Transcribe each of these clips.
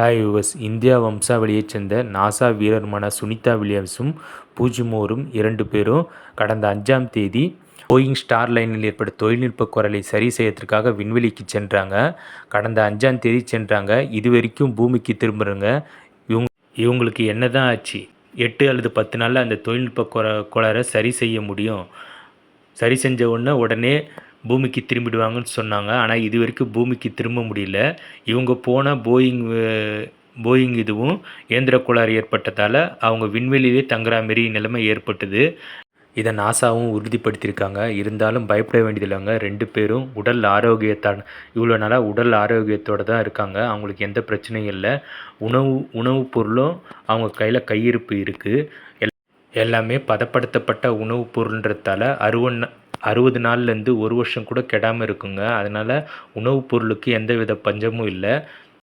Hi யுவஸ் India வம்சாவளியைச் சேர்ந்த NASA வீரருமான Sunita வில்லியம்ஸும் பூஜிமோரும் இரண்டு பேரும் கடந்த அஞ்சாம் தேதி போயிங் ஸ்டார் லைனில் ஏற்பட்ட தொழில்நுட்ப குரலை சரி செய்யறதுக்காக விண்வெளிக்கு சென்றாங்க. கடந்த அஞ்சாம் தேதி சென்றாங்க. இது வரைக்கும் பூமிக்கு திரும்புகிறங்க இவங்க இவங்களுக்கு என்ன தான் ஆச்சு? எட்டு அல்லது பத்து நாளில் அந்த தொழில்நுட்ப குற குளரை சரி செய்ய முடியும். சரி செஞ்ச உடனே உடனே பூமிக்கு திரும்பிடுவாங்கன்னு சொன்னாங்க. ஆனால் இது வரைக்கும் பூமிக்கு திரும்ப முடியல. இவங்க போன போயிங் போயிங் இதுவும் இயந்திர கோளாறு ஏற்பட்டதால் அவங்க விண்வெளியிலே தங்குற மாரி நிலைமை ஏற்பட்டது. இதை நாசாவும் உறுதிப்படுத்தியிருக்காங்க. இருந்தாலும் பயப்பட வேண்டியதில்லைங்க. ரெண்டு பேரும் உடல் ஆரோக்கியத்தான் இவ்வளோ நாளாக உடல் ஆரோக்கியத்தோடு தான் இருக்காங்க. அவங்களுக்கு எந்த பிரச்சனையும் இல்லை. உணவு உணவுப் பொருளும் அவங்க கையில் கையிருப்பு இருக்குது எல் எல்லாமே பதப்படுத்தப்பட்ட உணவுப் பொருள்ன்றதால அறுவன் அறுபது நாள்லேருந்து ஒரு வருஷம் கூட கெடாமல் இருக்குங்க. அதனால் உணவுப் பொருளுக்கு எந்த வித பஞ்சமும் இல்லை.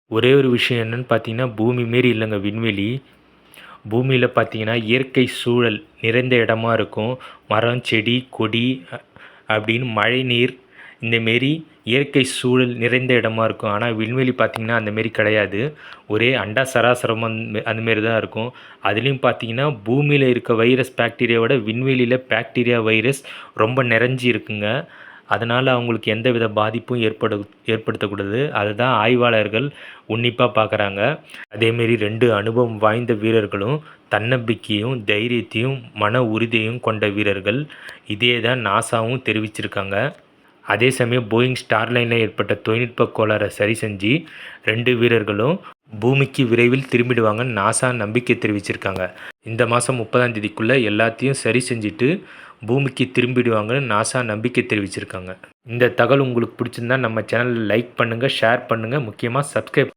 ஒரே ஒரு விஷயம் என்னென்னு பார்த்தீங்கன்னா பூமி மாரி இல்லைங்க விண்வெளி. பூமியில் பார்த்தீங்கன்னா இயற்கை சூழல் நிறைந்த இடமா இருக்கும். மரம் செடி கொடி அப்படின்னு மழை நீர் இந்தமாரி இயற்கை சூழல் நிறைந்த இடமா இருக்கும். ஆனால் விண்வெளி பார்த்திங்கன்னா அந்தமாரி கிடையாது. ஒரே அண்டா சராசரம் அந்த அந்தமாரி தான் இருக்கும். அதுலேயும் பார்த்தீங்கன்னா பூமியில் இருக்க வைரஸ் பாக்டீரியாவோட விண்வெளியில் பாக்டீரியா வைரஸ் ரொம்ப நிறைஞ்சி இருக்குங்க. அதனால் அவங்களுக்கு எந்த வித பாதிப்பும் ஏற்படு ஏற்படுத்தக்கூடாது. அதுதான் ஆய்வாளர்கள் உன்னிப்பாக பார்க்குறாங்க அதேமாரி ரெண்டு அனுபவம் வாய்ந்த வீரர்களும் தன்னம்பிக்கையும் தைரியத்தையும் மன உறுதியையும் கொண்ட வீரர்கள். இதே தான் நாசாவும் தெரிவிச்சிருக்காங்க. அதே சமயம் போயிங் ஸ்டார்லைனில் ஏற்பட்ட தொழில்நுட்ப கோளாறை சரி செஞ்சு ரெண்டு வீரர்களும் பூமிக்கு விரைவில் திரும்பிடுவாங்கன்னு நாசா நம்பிக்கை தெரிவிச்சிருக்காங்க. இந்த மாதம் முப்பதாம் தேதிக்குள்ளே எல்லாத்தையும் சரி செஞ்சுட்டு பூமிக்கு திரும்பிடுவாங்கன்னு நாசா நம்பிக்கை தெரிவிச்சிருக்காங்க. இந்த தகவல் உங்களுக்கு பிடிச்சிருந்தா நம்ம சேனலில் லைக் பண்ணுங்கள் ஷேர் பண்ணுங்கள் முக்கியமாக சப்ஸ்கிரைப்